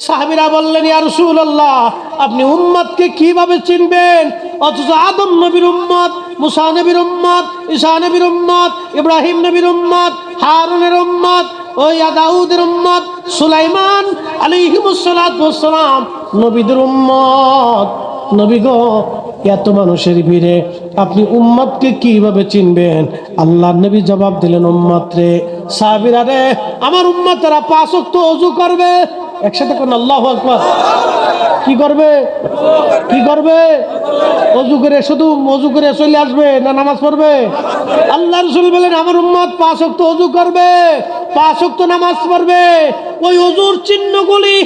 সাহাবিরা বললেন, ইয়া রাসূলুল্লাহ, আপনি উম্মতকে কীভাবে চিনবেন? অথচ আদম নবীর উম্মত, মুসা নবীর উম্মত ঈসা নবীর উম্মত, ইব্রাহিম নবীর উম্মত, হারুনের উম্মত ও ইয়া দাউদের উম্মত, সুলাইমান আলাইহিমুস সালাতু ওয়াস সালাম, নবীদের উম্মত। নবী গো, এত মানুষের ভিড়ে আপনি উম্মতকে কীভাবে চিনবেন? আল্লাহ নবী জবাব দিলেন, উম্মত রে, সাহাবিরা রে, আমার উম্মতেরা পাঁচ ওয়াক্ত অজু করবে একসাথে কোন আল্লাহ আকবার? কি করবে? কি করবে? অজু করে শুধু অজু করে চলে আসবে না নামাজ পড়বে? আল্লাহ রসুল বলেন, আমার উম্মত পাঁচ ওয়াক্ত অজু করবে, পাঁচ ওয়াক্ত নামাজ পড়বে। ওই অজুর চিহ্নগুলি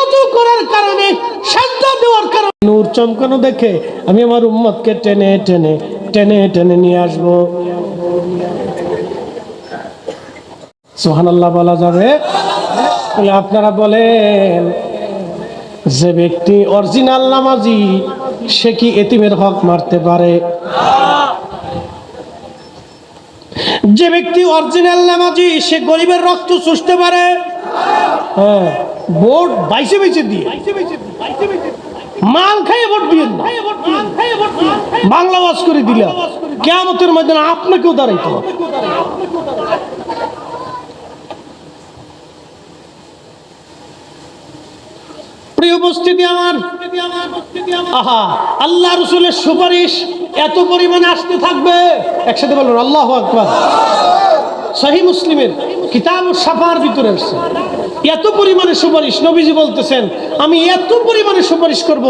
অজু করার কারণে, সাজদা দেওয়ার কারণে নূর চমকানো দেখে আমি আমার উম্মতকে টেনে টেনে টেনে টেনে নিয়ে আসব। সোহান আল্লাহ বলা যাবে। তাহলে আপনারা বলেন, যে ব্যক্তি অরিজিনাল নামাজি, সে কি এতিমের হক মারতে পারে? যে ব্যক্তি অরিজিনাল নামাজি, সে গরিবের রক্ত চুষতে পারে? হ্যাঁ ভোট বাইসে বাইসে দিয়ে। মাল খাইয়ে ভোট দিয়ে বাংলা ওয়াজ করে দিলা কেমতের মধ্যে আপনাকেও দাঁড়াইতে হবে। প্রিয় উপস্থিতি আমার। আহা, আল্লাহ রসুলের সুপারিশ এত পরিমাণে আসতে থাকবে। একসাথে বলুন, আল্লাহ আকবার। সহি মুসলিমের কিতাব সাফার ভিতরে আসছে। এত পরিমাণে সুপারিশ নবীজি বলতেছেন, আমি এত পরিমাণে সুপারিশ করব,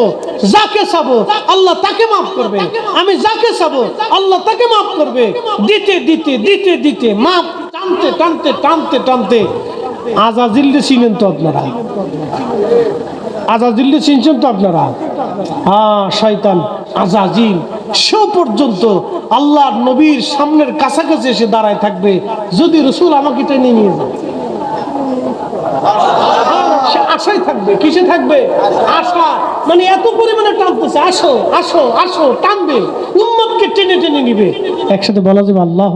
যাকে চাবো, আল্লাহ তাকে মাফ করবে। আমি যাকে চাবো, আল্লাহ তাকে মাফ করবে। দিতে দিতে দিতে দিতে, মাফ, টানতে টানতে টানতে টানতে। আজাজিল্লে ছিলেন তো আপনারা। আজাজিল্লে চিনছেন তো আপনারা? হ্যাঁ শয়তান, আজাজিল। সে পর্যন্ত আল্লাহ নবীর সামনের কাছাকাছি এসে দাঁড়ায় থাকবে। যদি রসুল আমাকে টেনে নিয়ে যায়। সে আশায় থাকবে। কিসে থাকবে? আশা। মানে এত পরিমাণে টানতেছে। আসো আসো আসো, টানবে। টেনে টেনে নিবে। একসাথে বলা যাবে আল্লাহ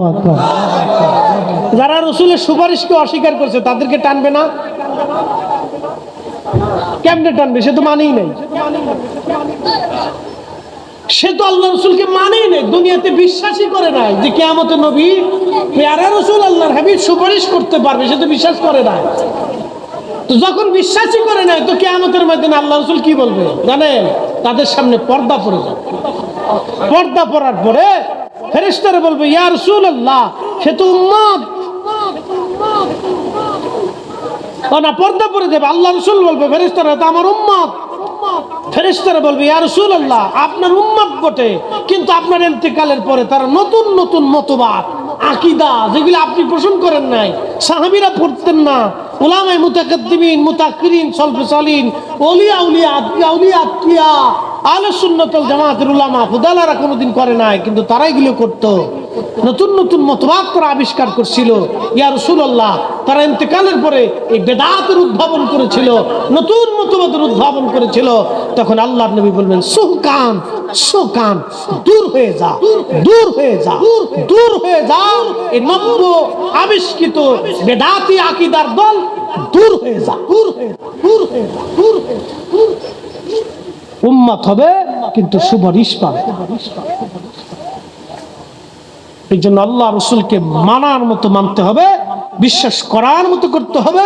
যারা রসুলের সুপারিশকে অস্বীকার করছে, তাদেরকে টানবে না? কেমনে টানবে? সে তো মানেই নাই। সে তো আল্লাহ রসুলকে মানেই নাই। দুনিয়াতে বিশ্বাসই করে নাই যে কেয়ামত নবী পেয়ারা রসুল আল্লাহর হাবিব সুপারিশ করতে পারবে। সে তো বিশ্বাস করে নাই। তো যখন বিশ্বাসই করে নাই, তো কেয়ামতের মধ্যে আল্লাহ রসুল কি বলবে? জানেন, তাদের সামনে পর্দা পড়ে যাবে। পর্দা পড়ার পরে ফেরেস্তারে বলবে ইয়ার রসুল আল্লাহ, সে তো উম্মত। না পর্দা পরে দেবে, আল্লাহ রসুল বলবে ফেরেস্তারা তো আমার উম্মত। ফেরেস্তারা বলবে, ইয়া রসুল আল্লাহ আপনার উম্মত বটে, কিন্তু আপনার এতেকালের পরে তারা নতুন নতুন মতবাদ, আকিদা, যেগুলো আপনি পোষণ করেন নাই, সাহাবিরা পড়তেন না ওলামাই মুতাকাদ্দিমিন মুতাকিরিন সলফে ওলিয়া, উলিয়া আত্মিয়া উলিয়া আত্মিয়া আলে সুন্নতল জামাতের উলামা ফুদালারা কোনোদিন করে নাই, কিন্তু তারা এগুলো করতো। নতুন নতুন মতবাদ তারা আবিষ্কার করছিল। ইয়া রসুল্লাহ তারা ইন্তেকালের পরে এই বেদাতের উদ্ভাবন করেছিল, নতুন মতবাদের উদ্ভাবন করেছিল। তখন আল্লাহ নবী বলবেন সুকান সুকান দূর হয়ে যা, দূর হয়ে যা, দূর হয়ে যা। এই নব্য আবিষ্কৃত বেদাতি আকিদার দল দূর হয়ে যা, দূর হয়ে দূর হয়ে যা, দূর হয়ে যা হবে, কিন্তু সুপারিশ পাবে এই জন্য আল্লাহ রসুলকে মানার মতো মানতে হবে, বিশ্বাস করার মতো করতে হবে,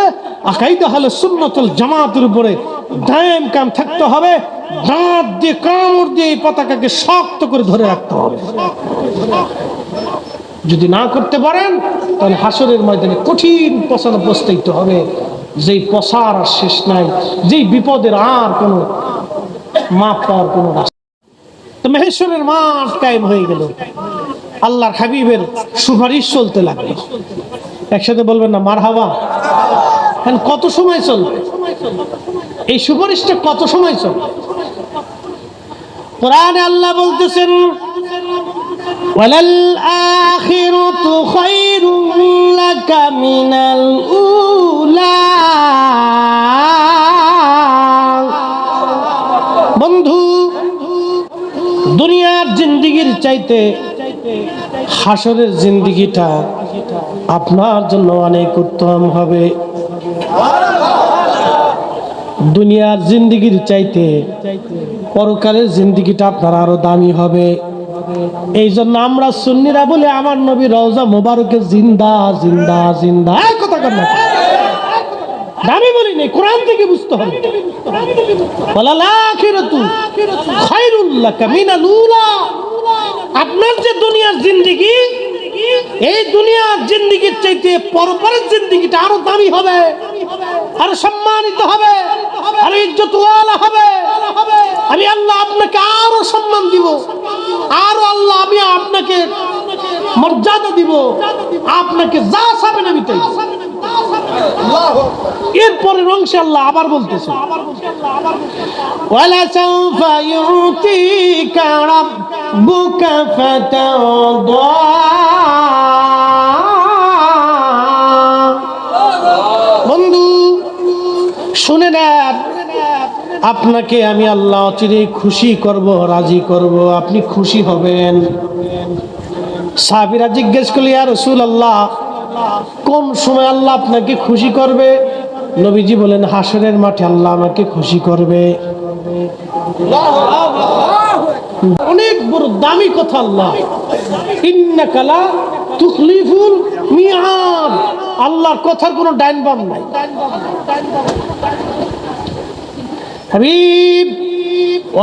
আকাইদা হলে সুন্নতুল জামাতের উপরে কাম থাকতে হবে, দাঁত দিয়ে, কামড় দিয়ে এই পতাকাকে শক্ত করে ধরে রাখতে হবে। যদি না করতে পারেন, তাহলে হাসরের ময়দানে কঠিন পশানো প্রস্তাবিত হবে। যেই পশার আর শেষ নাই, যেই বিপদের আর কোনো মাপ পাওয়ার কোনো রাস্তা তো মহেশ্বরের মাঠ কায়েম হয়ে গেল। আল্লাহর হাবিবের সুপারিশ চলতে লাগলো একসাথে বলবেন না মার হাওয়া এখন কত সময় চলবে এই সুপারিশটা কত সময় চলবে কোরআনে আল্লাহ বলতেছেন وَلَلْآخِرَةُ خَيْرٌ لَكَ مِنَ الْأُولَى বন্ধু দুনিয়ার জিন্দিগির চাইতে হাসরের জিন্দিগিটা আপনার জন্য অনেক উত্তম হবে। দুনিয়ার জিন্দিগির চাইতে পরকালের জিন্দিগিটা আপনার আরও দামি হবে। এই জন্য আমরা সুন্নিরা বলে আমার নবী রওজা মোবারকে জিন্দা জিন্দা জিন্দা। কথা না দামি বলি নেই, কোরআন থেকে বুঝতে হবে। উলা। আপনার যে দুনিয়ার জিন্দিগি, এই দুনিয়ার জিন্দিগির চাইতে পরপরের জিন্দিগিটা আরও দামি হবে, আরও সম্মানিত হবে, আরও ইজ্জতওয়ালা হবে আমি আল্লাহ আপনাকে আরও সম্মান দিব, আরও আল্লাহ আমি আপনাকে মর্যাদা দিব, আপনাকে যা চাবেন। এরপরে অংশে আল্লাহ আবার বলতেছে ولسوف يعطيك ربك فترضى বন্ধু শুনে নেন আপনাকে আমি আল্লাহ অচিরে খুশি করব রাজি করব আপনি খুশি হবেন সাহাবিরা জিজ্ঞেস করলি আর রসুল আল্লাহ কোন সময় আল্লাহ আপনাকে খুশি করবে? নবীজি বলেন, হাসরের মাঠে আল্লাহ আমাকে খুশি করবে। অনেক বড় দামি কথা আল্লাহ। ইন্নাকালা তুখলিফুল আল্লাহর কথার কোনো ডাইন বাম নাই। হাবিব,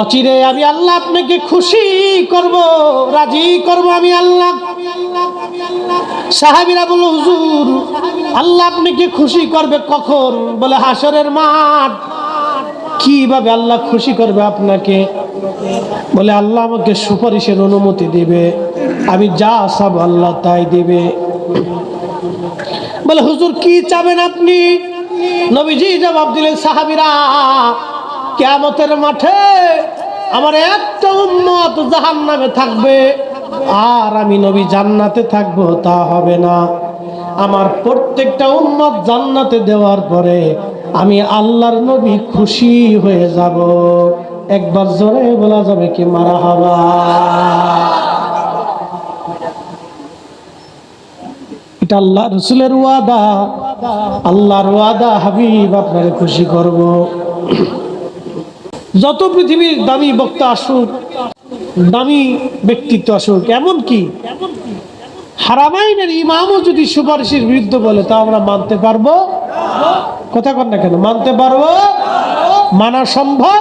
অচিরে আমি আল্লাহ আপনাকে খুশি করব, রাজি করব আমি আল্লাহ। সাহাবিরা বলো হুজুর, আল্লাহ আপনাকে খুশি করবে কখন? বলে হাসরের মাঠ। কীভাবে আল্লাহ খুশি করবে আপনাকে? বলে, আল্লাহ আমাকে সুপারিশের অনুমতি দিবে। আমি যা সব আল্লাহ তাই দিবে। বলে, হুজুর, কি চাবেন আপনি? নবীজি জবাব দিলেন, সাহাবিরা, কেয়ামতের মাঠে আমার একটা উম্মত জাহান নামে থাকবে। আর আমি নবী জান্নাতে থাকব, তা হবে না। আমার প্রত্যেকটা উম্মত জান্নাতে দেওয়ার পরে আমি আল্লাহর নবী খুশি হয়ে যাব। একবার জোরে বলা যাবে কি মারা হবা? খুশি করব। যত পৃথিবীর দামি বক্তা আসুক দামি ব্যক্তিত্ব আসুক এমন কি? হারামাইনের ইমামও যদি সুপারিশের বিরুদ্ধে বলে, তা আমরা মানতে পারব? কথা কর না কেন? মানতে পারব? মানা সম্ভব?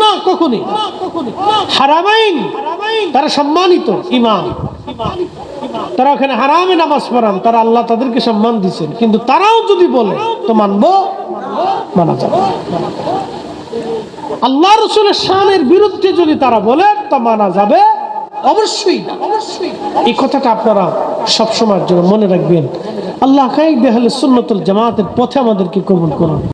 না, কখনই। হারামাইন, তারা সম্মানিত ইমাম। তারা ওখানে হারামে নামাজ পড়ান, তারা আল্লাহ তাদেরকে সম্মান দিচ্ছেন। কিন্তু তারাও যদি বলে, তো মানবো? মানা যাবে। আল্লাহ রসুলের শানের বিরুদ্ধে যদি তারা বলে, তা মানা যাবে? অবশ্যই অবশ্যই এই কথাটা আপনারা সবসময়ের জন্য মনে রাখবেন। আল্লাহ কাইক দেহালে সুন্নতুল জামাতের পথে আমাদেরকে কবুল করুন।